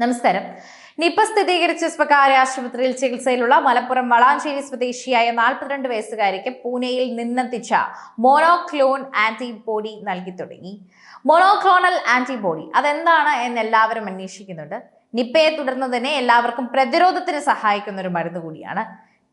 നമസ്കാരം. നിപ സ്ഥിരീകരിച്ച സ്വകാര്യ ആശുപത്രിയിൽ ചികിത്സയിലുള്ള മലപ്പുറം വളാഞ്ചേരി സ്വദേശിയായ നാൽപ്പത്തിരണ്ട് വയസ്സുകാരിക്ക് പൂനെയിൽ നിന്നെത്തിച്ച മോണോക്ലോൺ ആന്റിബോഡി നൽകി തുടങ്ങി. മോണോക്ലോണൽ ആന്റിബോഡി അതെന്താണ് എന്ന് എല്ലാവരും അന്വേഷിക്കുന്നുണ്ട്. നിപ്പയെ തുടർന്ന് തന്നെ എല്ലാവർക്കും പ്രതിരോധത്തിന് സഹായിക്കുന്ന ഒരു മരുന്ന് കൂടിയാണ്.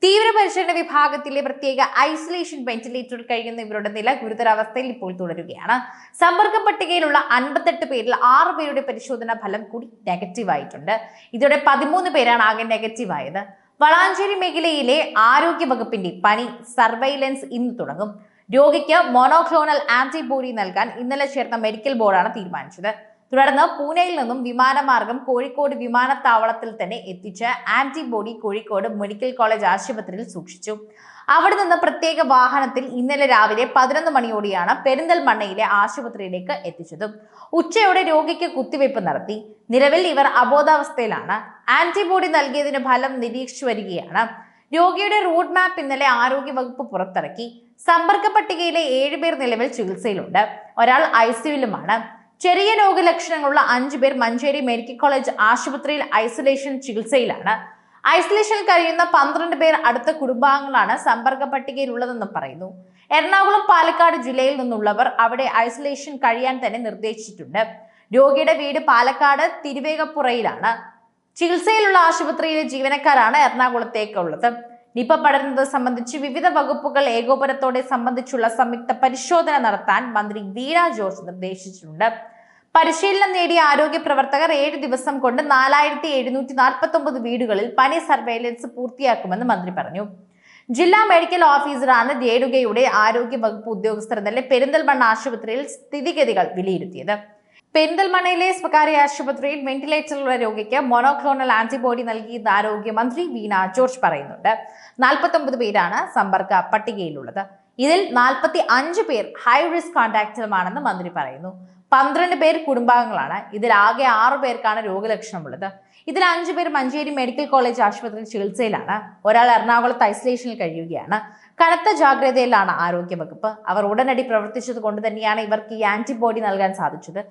തീവ്രപരിചരണ വിഭാഗത്തിലെ പ്രത്യേക ഐസൊലേഷൻ വെന്റിലേറ്ററിൽ കഴിയുന്ന ഇവരുടെ നില ഗുരുതരാവസ്ഥയിൽ ഇപ്പോൾ തുടരുകയാണ്. സമ്പർക്ക പട്ടികയിലുള്ള അൻപത്തെട്ട് പേരിൽ ആറ് പേരുടെ പരിശോധനാ ഫലം കൂടി നെഗറ്റീവ് ആയിട്ടുണ്ട്. ഇതോടെ പതിമൂന്ന് പേരാണ് ആകെ നെഗറ്റീവ് ആയത്. വളാഞ്ചേരി മേഖലയിലെ ആരോഗ്യ വകുപ്പിന്റെ പണി സർവൈലൻസ് ഇന്ന് തുടങ്ങും. രോഗിക്ക് മോണോക്ലോണൽ ആന്റിബോഡി നൽകാൻ ഇന്നലെ ചേർന്ന മെഡിക്കൽ ബോർഡാണ് തീരുമാനിച്ചത്. തുടർന്ന് പൂനെയിൽ നിന്നും വിമാനമാർഗം കോഴിക്കോട് വിമാനത്താവളത്തിൽ തന്നെ എത്തിച്ച് ആന്റിബോഡി കോഴിക്കോട് മെഡിക്കൽ കോളേജ് ആശുപത്രിയിൽ സൂക്ഷിച്ചു. അവിടെ നിന്ന് പ്രത്യേക വാഹനത്തിൽ ഇന്നലെ രാവിലെ പതിനൊന്ന് മണിയോടെയാണ് പെരിന്തൽമണ്ണയിലെ ആശുപത്രിയിലേക്ക് എത്തിച്ചത്. ഉച്ചയോടെ രോഗിക്ക് കുത്തിവയ്പ് നടത്തി. നിലവിൽ ഇവർ അബോധാവസ്ഥയിലാണ്. ആന്റിബോഡി നൽകിയതിന് ഫലം നിരീക്ഷിച്ചു വരികയാണ്. രോഗിയുടെ റൂട്ട് മാപ്പ് ഇന്നലെ ആരോഗ്യവകുപ്പ് പുറത്തിറക്കി. സമ്പർക്ക പട്ടികയിലെ ഏഴുപേർ നിലവിൽ ചികിത്സയിലുണ്ട്. ഒരാൾ ഐ സിയുലുമാണ് ചെറിയ രോഗലക്ഷണങ്ങളുള്ള അഞ്ചു പേർ മഞ്ചേരി മെഡിക്കൽ കോളേജ് ആശുപത്രിയിൽ ഐസൊലേഷൻ ചികിത്സയിലാണ്. ഐസൊലേഷനിൽ കഴിയുന്ന പന്ത്രണ്ട് പേർ അടുത്ത കുടുംബാംഗങ്ങളാണ് സമ്പർക്ക പട്ടികയിലുള്ളതെന്ന് പറയുന്നു. എറണാകുളം പാലക്കാട് ജില്ലയിൽ നിന്നുള്ളവർ അവിടെ ഐസൊലേഷൻ കഴിയാൻ തന്നെ നിർദ്ദേശിച്ചിട്ടുണ്ട്. രോഗിയുടെ വീട് പാലക്കാട് തിരുവേഗപ്പുറയിലാണ്. ചികിത്സയിലുള്ള ആശുപത്രിയിലെ ജീവനക്കാരാണ് എറണാകുളത്തേക്കുള്ളത്. നിപ പടരുന്നത് സംബന്ധിച്ച് വിവിധ വകുപ്പുകൾ ഏകോപനത്തോടെ സംബന്ധിച്ചുള്ള സംയുക്ത പരിശോധന നടത്താൻ മന്ത്രി വീണ ജോർജ് നിർദ്ദേശിച്ചിട്ടുണ്ട്. പരിശീലനം നേടിയ ആരോഗ്യ പ്രവർത്തകർ ഏഴ് ദിവസം കൊണ്ട് നാലായിരത്തി എഴുന്നൂറ്റി നാൽപ്പത്തി ഒമ്പത് വീടുകളിൽ പനി സർവൈലൻസ് പൂർത്തിയാക്കുമെന്ന് മന്ത്രി പറഞ്ഞു. ജില്ലാ മെഡിക്കൽ ഓഫീസറാണ് രേണുകയുടെ ആരോഗ്യ വകുപ്പ് ഉദ്യോഗസ്ഥർ ഇന്നലെ പെരിന്തൽമണ്ണ ആശുപത്രിയിൽ സ്ഥിതിഗതികൾ വിലയിരുത്തിയത്. പെരിന്തൽമണ്ണയിലെ സ്വകാര്യ ആശുപത്രിയിൽ വെന്റിലേറ്ററിലുള്ള രോഗിക്ക് മൊണോക്ലോണൽ ആന്റിബോഡി നൽകി നൽകിയെന്ന് ആരോഗ്യമന്ത്രി വീണ ജോർജ് പറയുന്നുണ്ട്. നാൽപ്പത്തൊമ്പത് പേരാണ് സമ്പർക്ക പട്ടികയിലുള്ളത്. ഇതിൽ നാൽപ്പത്തി അഞ്ച് പേർ ഹൈ റിസ്ക് കോൺടാക്റ്റുമാണെന്ന് മന്ത്രി പറയുന്നു. പന്ത്രണ്ട് പേർ കുടുംബാംഗങ്ങളാണ്. ഇതിൽ ആകെ ആറു പേർക്കാണ് രോഗലക്ഷണമുള്ളത്. ഇതിൽ അഞ്ചു പേർ മഞ്ചേരി മെഡിക്കൽ കോളേജ് ആശുപത്രിയിൽ ചികിത്സയിലാണ്. ഒരാൾ എറണാകുളത്ത് ഐസൊലേഷനിൽ കഴിയുകയാണ്. കനത്ത ജാഗ്രതയിലാണ് ആരോഗ്യവകുപ്പ്. അവർ ഉടനടി പ്രവർത്തിച്ചത് കൊണ്ട് തന്നെയാണ് ഇവർക്ക് ഈ ആന്റിബോഡി നൽകാൻ സാധിച്ചത്.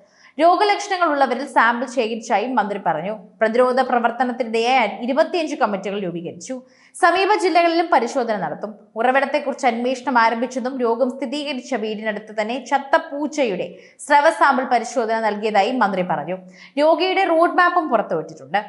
രോഗലക്ഷണങ്ങൾ ഉള്ളവരിൽ സാമ്പിൾ ശേഖരിച്ചായും മന്ത്രി പറഞ്ഞു. പ്രതിരോധ പ്രവർത്തനത്തിനിടെയായി ഇരുപത്തിയഞ്ച് കമ്മിറ്റികൾ രൂപീകരിച്ചു. സമീപ ജില്ലകളിലും പരിശോധന നടത്തും. ഉറവിടത്തെക്കുറിച്ച് അന്വേഷണം ആരംഭിച്ചതും രോഗം സ്ഥിരീകരിച്ച വീടിനടുത്ത് തന്നെ ചത്ത പൂച്ചയുടെ സ്രവ സാമ്പിൾ പരിശോധന നൽകിയതായി മന്ത്രി പറഞ്ഞു. രോഗിയുടെ റോഡ് മാപ്പും പുറത്തുവിട്ടിട്ടുണ്ട്.